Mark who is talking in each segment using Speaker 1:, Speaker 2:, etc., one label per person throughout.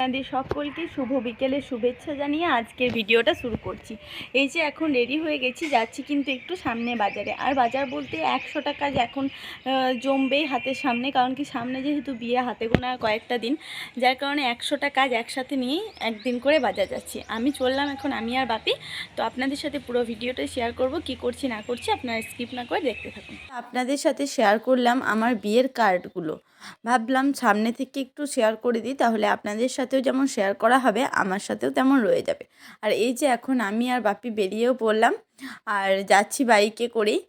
Speaker 1: আপনাদের সকলকে শুভ বিকেলের শুভেচ্ছা জানিয়ে আজকের ভিডিওটা শুরু করছি। এই যে এখন রেডি হয়ে গেছি, যাচ্ছি কিন্তু একটু সামনে বাজারে। আর বাজার বলতে একশো টাকা এখন জমবেই হাতের সামনে, কারণ কি সামনে যেহেতু বিয়ে, হাতে গোনা কয়েকটা দিন, যার কারণে একশোটা কাজ একসাথে নিয়েই একদিন করে বাজার যাচ্ছি। আমি চললাম এখন, আমি আর বাপি। তো আপনাদের সাথে পুরো ভিডিওটা শেয়ার করব, কি করছি, না করছি আপনারা স্কিপ না করে দেখতে থাকুন। আপনাদের সাথে শেয়ার করলাম আমার বিয়ের কার্ডগুলো ভাবলাম সামনে থেকে একটু শেয়ার করে দিই, তাহলে আপনাদের সাথেও যেমন শেয়ার করা হবে, আমার সাথেও তেমন রয়ে যাবে। আর এই যে এখন আমি আর বাপি বেরিয়েও পড়লাম, আর যাচ্ছি বাইকে করেই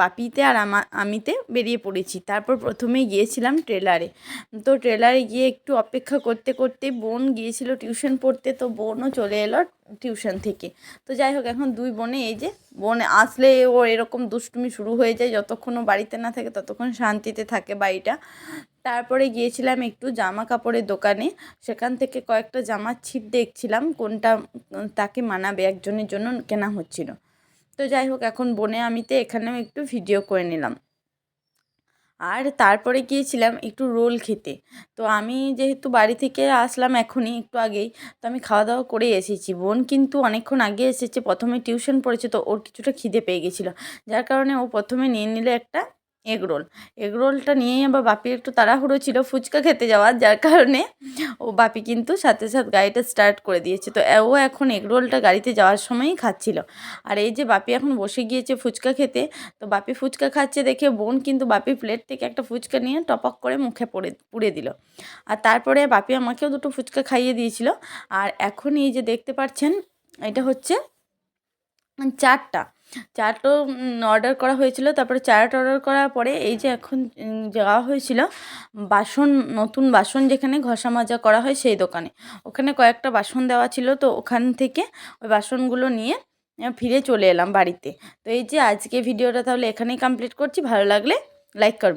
Speaker 1: বাপিতে আর আমা, আমিতে বেরিয়ে পড়েছি। তারপর প্রথমেই গিয়েছিলাম ট্রেলারে। তো ট্রেলারে গিয়ে একটু অপেক্ষা করতে করতে বোন গিয়েছিল টিউশন পড়তে, তো বোনও চলে এলো টিউশন থেকে। তো যাই হোক, এখন দুই বোনে, এই যে বোন আসলে ও এরকম দুষ্টুমি শুরু হয়ে যায়, যতক্ষণ বাড়িতে না থাকে ততক্ষণ শান্তিতে থাকে বাড়িটা। তারপরে গিয়েছিলাম একটু জামা কাপড়ের দোকানে। সেখান থেকে কয়েকটা জামার ছিট দেখছিলাম, কোনটা তাকে মানাবে, একজনের জন্য কেনা হচ্ছিল। তো যাই হোক, এখন বনে আমি তো এখানেও একটু ভিডিও করে নিলাম। আর তারপরে গিয়েছিলাম একটু রোল খেতে। তো আমি যেহেতু বাড়ি থেকে আসলাম এখনই একটু আগেই, তো আমি খাওয়া দাওয়া করে এসেছি। বোন কিন্তু অনেকক্ষণ আগে এসেছে, প্রথমে টিউশন পড়েছে, তো ওর কিছুটা খিদে পেয়ে গেছিল। যার কারণে ও প্রথমে নিয়ে নিলে একটা এগ রোল এগ রোলটা নিয়েই আবার বাপির একটু তাড়াহুড়ো ছিল ফুচকা খেতে যাওয়ার, যার কারণে ও বাপি কিন্তু সাথে সাথে গাড়িটা স্টার্ট করে দিয়েছে। তো ও এখন এগ রোলটা গাড়িতে যাওয়ার সময়ই খাচ্ছিল। আর এই যে বাপি এখন বসে গিয়েছে ফুচকা খেতে, তো বাপি ফুচকা খাচ্ছে দেখে বোন কিন্তু বাপির প্লেট থেকে একটা ফুচকা নিয়ে টপক করে মুখে পড়ে, পুড়ে দিল। আর তারপরে বাপি আমাকেও দুটো ফুচকা খাইয়ে দিয়েছিল। আর এখন এই যে দেখতে পাচ্ছেন এটা হচ্ছে চারটা। চারটো অর্ডার করা হয়েছিল। তারপরে চারটা অর্ডার করার পরে এই যে এখন যাওয়া হয়েছিল, বাসন, নতুন বাসন যেখানে ঘষা মাজা করা হয় সেই দোকানে। ওখানে কয়েকটা বাসন দেওয়া ছিল, তো ওখান থেকে ওই বাসনগুলো নিয়ে ফিরে চলে এলাম বাড়িতে। তো এই যে আজকে ভিডিওটা তাহলে এখানেই কমপ্লিট করছি। ভালো লাগলে লাইক করবেন